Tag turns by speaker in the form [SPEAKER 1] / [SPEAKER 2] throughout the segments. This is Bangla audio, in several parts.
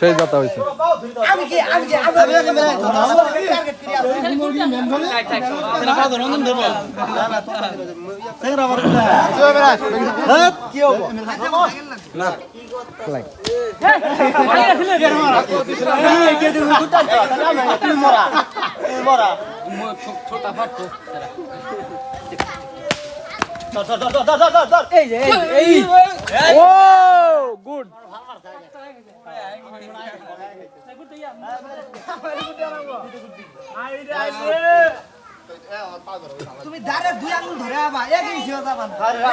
[SPEAKER 1] সেই কথা হয়েছে। ও! গুড
[SPEAKER 2] তুমি ধারে দুই আঙুল ধরে আবা এক ইঞ্চি যাবা ধরবা।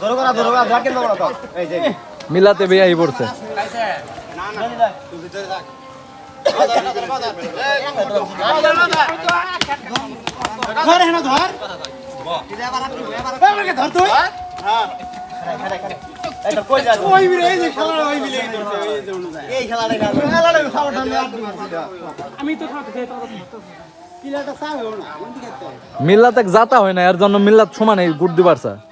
[SPEAKER 3] ধরো করা ধরো করা ঝাড়কে দেবো না তো এই যে
[SPEAKER 1] মিলাতে বেয়াই পড়ছে
[SPEAKER 3] ধর হেন ধর যা ওই বিলে এই যে। ওই বিলে এই না সাবধান আমি
[SPEAKER 1] মিল্লাত এক জাতা হয় না এর জন্য মিল্লাত সমানে গুড দি পারছে
[SPEAKER 2] দাদা আসো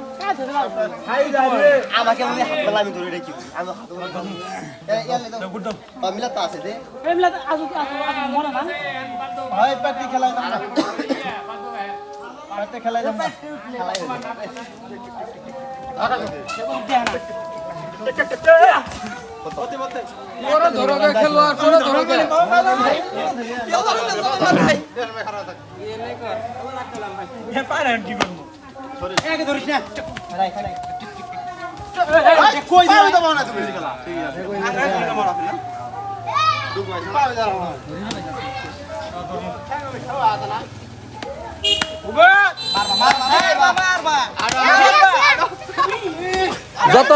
[SPEAKER 3] আমাকে আমি হাত বেলা আমি ধরে রেখি আমি হাত ধরে ধরি ইয়ালে তো মিলাতে আছে দে হয় পাটি খেলায় না খেলায় না খেলায় একে ধরিস না কই দিও তো না তুমি খেলা ঠিক আছে
[SPEAKER 1] যত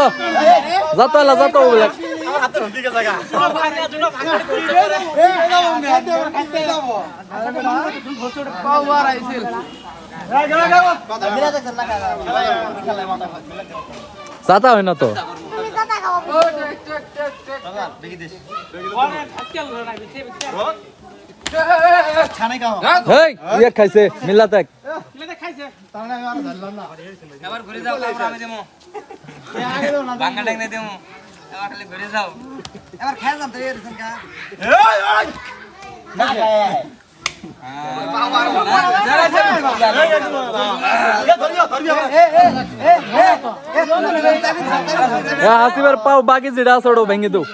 [SPEAKER 1] যত এলা যত ওগুলা জাতা হয় না তো? খাইছে মিল্লাত এক
[SPEAKER 4] এবার ঘুরে যাও এবার খালি ঘুরে যাও
[SPEAKER 1] হাসিবার পাও বাকি যেটা আছে ভেঙে দাও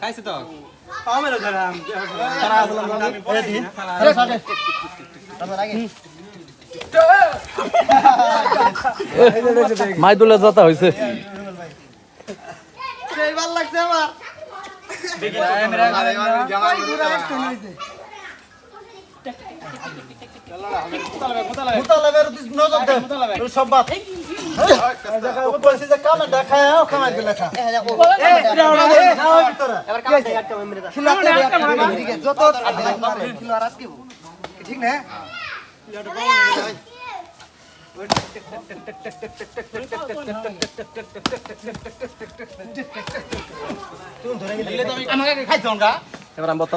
[SPEAKER 4] খাইছে তো
[SPEAKER 1] মাইদুলে জাতা হয়েছে
[SPEAKER 3] এইবার লাগছে আমার মুতালাবের নজর দে সব বাত
[SPEAKER 2] ঠিক না
[SPEAKER 1] এবার আমি বলতো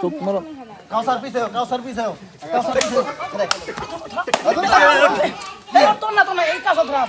[SPEAKER 1] চুপ মারো।
[SPEAKER 3] কাউসার পিছে কাউসার পিছে কাউসার পিছে
[SPEAKER 1] তোর না তোর না এই কাজ ধরা